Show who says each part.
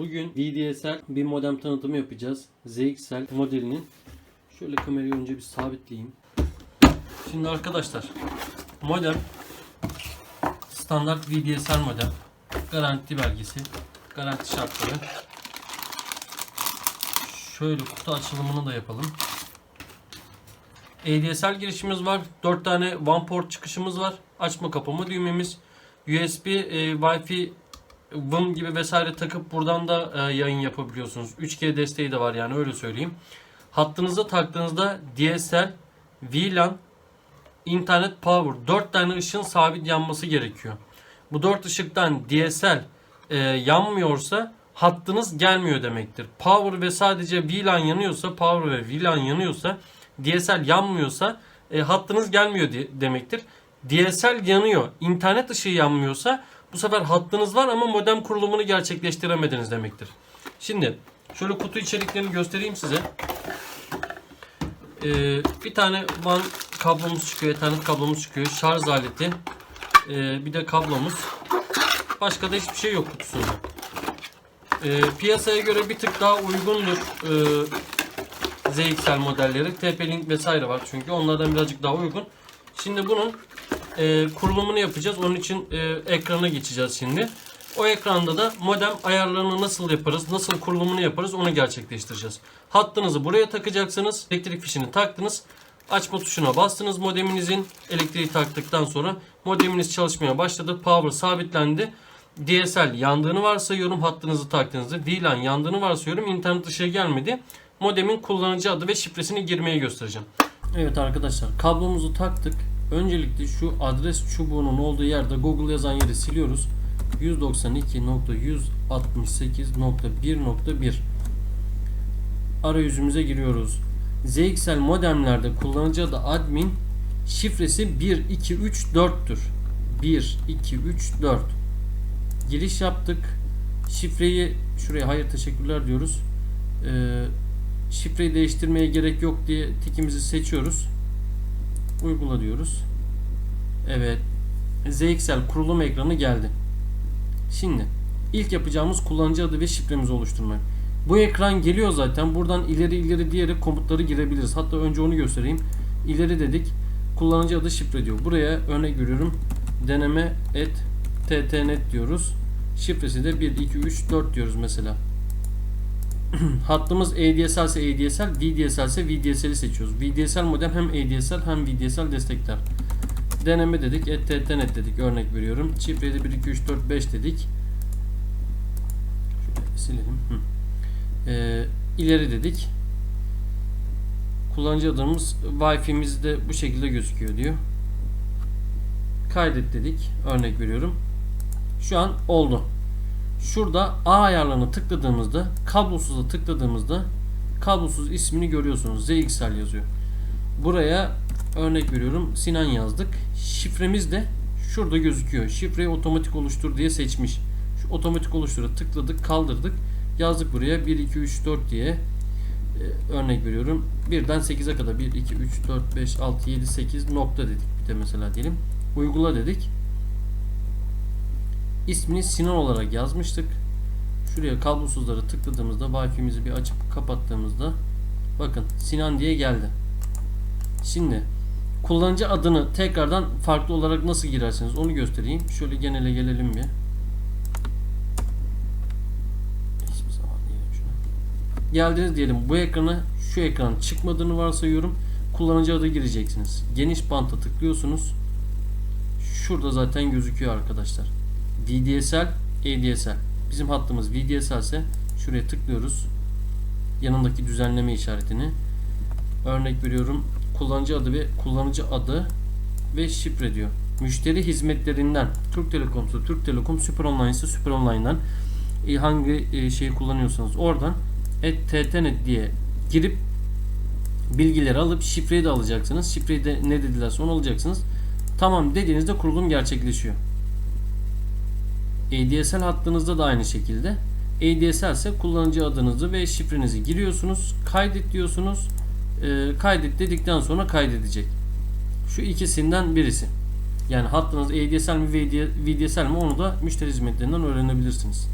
Speaker 1: Bugün VDSL bir modem tanıtımı yapacağız. ZXL modelinin. Şöyle kamerayı önce bir sabitleyeyim. Şimdi arkadaşlar modem standart VDSL modem. Garanti belgesi, garanti şartları. Şöyle kutu açılımını da yapalım. ADSL girişimiz var. 4 tane one port çıkışımız var. Açma kapama düğmemiz. USB, e, Wi-Fi, WIM gibi vesaire takıp buradan da e, yayın yapabiliyorsunuz. 3G desteği de var yani öyle söyleyeyim. Hattınıza taktığınızda DSL, VLAN, internet power 4 tane ışığın sabit yanması gerekiyor. Bu 4 ışıktan DSL e, yanmıyorsa hattınız gelmiyor demektir. Power ve sadece VLAN yanıyorsa, power ve VLAN yanıyorsa, DSL yanmıyorsa e, hattınız gelmiyor demektir. DSL yanıyor, internet ışığı yanmıyorsa bu sefer hattınız var ama modem kurulumunu gerçekleştiremediniz demektir. Şimdi şöyle kutu içeriklerini göstereyim size. Ee, bir tane WAN kablomuz çıkıyor, Ethernet kablomuz çıkıyor, şarj aleti, ee, bir de kablomuz. Başka da hiçbir şey yok kutusunda. Ee, piyasaya göre bir tık daha uygundur ee, ZXL modelleri. TP-Link vesaire var çünkü onlardan birazcık daha uygun. Şimdi bunun e, kurulumunu yapacağız. Onun için e, ekrana geçeceğiz şimdi. O ekranda da modem ayarlarını nasıl yaparız, nasıl kurulumunu yaparız onu gerçekleştireceğiz. Hattınızı buraya takacaksınız. Elektrik fişini taktınız. Açma tuşuna bastınız modeminizin. Elektriği taktıktan sonra modeminiz çalışmaya başladı. Power sabitlendi. DSL yandığını varsayıyorum. Hattınızı taktığınızda VLAN yandığını varsayıyorum. İnternet ışığı gelmedi. Modemin kullanıcı adı ve şifresini girmeye göstereceğim. Evet arkadaşlar kablomuzu taktık. Öncelikle şu adres çubuğunun olduğu yerde Google yazan yeri siliyoruz. 192.168.1.1 Arayüzümüze giriyoruz. ZXL modemlerde kullanıcı adı admin şifresi 1234'tür. 1 2 3 4 Giriş yaptık. Şifreyi şuraya hayır teşekkürler diyoruz. Ee, şifreyi değiştirmeye gerek yok diye tikimizi seçiyoruz. Uygula diyoruz. Evet. ZXL kurulum ekranı geldi. Şimdi ilk yapacağımız kullanıcı adı ve şifremizi oluşturmak. Bu ekran geliyor zaten. Buradan ileri ileri diyerek komutları girebiliriz. Hatta önce onu göstereyim. İleri dedik. Kullanıcı adı şifre diyor. Buraya örnek veriyorum. Deneme et ttnet diyoruz. Şifresi de 1 2 3 4 diyoruz mesela. Hattımız ADSL ise ADSL, VDSL ise VDSL'i seçiyoruz. VDSL modem hem ADSL hem VDSL destekler. Deneme dedik, etttnet dedik örnek veriyorum. Şifreyi de 1 2 3 4 5 dedik. Şöyle silelim. Hı. Ee, ileri dedik. Kullanıcı adımız Wi-Fi'miz de bu şekilde gözüküyor diyor. Kaydet dedik. Örnek veriyorum. Şu an oldu. Şurada A ayarlarına tıkladığımızda kablosuza tıkladığımızda kablosuz ismini görüyorsunuz. ZXL yazıyor. Buraya örnek veriyorum Sinan yazdık. Şifremiz de şurada gözüküyor. Şifreyi otomatik oluştur diye seçmiş. Şu otomatik oluştura tıkladık kaldırdık. Yazdık buraya 1 2 3 4 diye Ee, örnek veriyorum. Birden 8'e kadar 1 2 3 4 5 6 7 8 nokta dedik. Bir de mesela diyelim. Uygula dedik. İsmini Sinan olarak yazmıştık. Şuraya kablosuzları tıkladığımızda Wi-Fi'mizi bir açıp kapattığımızda bakın Sinan diye geldi. Şimdi kullanıcı adını tekrardan farklı olarak nasıl girersiniz onu göstereyim. Şöyle genele gelelim bir. Geldiniz diyelim bu ekrana şu ekran çıkmadığını varsayıyorum. Kullanıcı adı gireceksiniz. Geniş banta tıklıyorsunuz. Şurada zaten gözüküyor arkadaşlar. VDSL, ADSL. Bizim hattımız VDSL ise şuraya tıklıyoruz. Yanındaki düzenleme işaretini. Örnek veriyorum. Kullanıcı adı ve kullanıcı adı ve şifre diyor. Müşteri hizmetlerinden Türk Telekom ise Türk Telekom, Süper Online ise Süper Online'dan e, hangi e, şeyi kullanıyorsanız oradan ttnet diye girip bilgileri alıp şifreyi de alacaksınız. Şifreyi de ne dedilerse onu alacaksınız. Tamam dediğinizde kurulum gerçekleşiyor. ADSL hattınızda da aynı şekilde. ADSL ise kullanıcı adınızı ve şifrenizi giriyorsunuz. Kaydet diyorsunuz. Ee, kaydet dedikten sonra kaydedecek. Şu ikisinden birisi. Yani hattınız ADSL mi VDSL mi onu da müşteri hizmetlerinden öğrenebilirsiniz.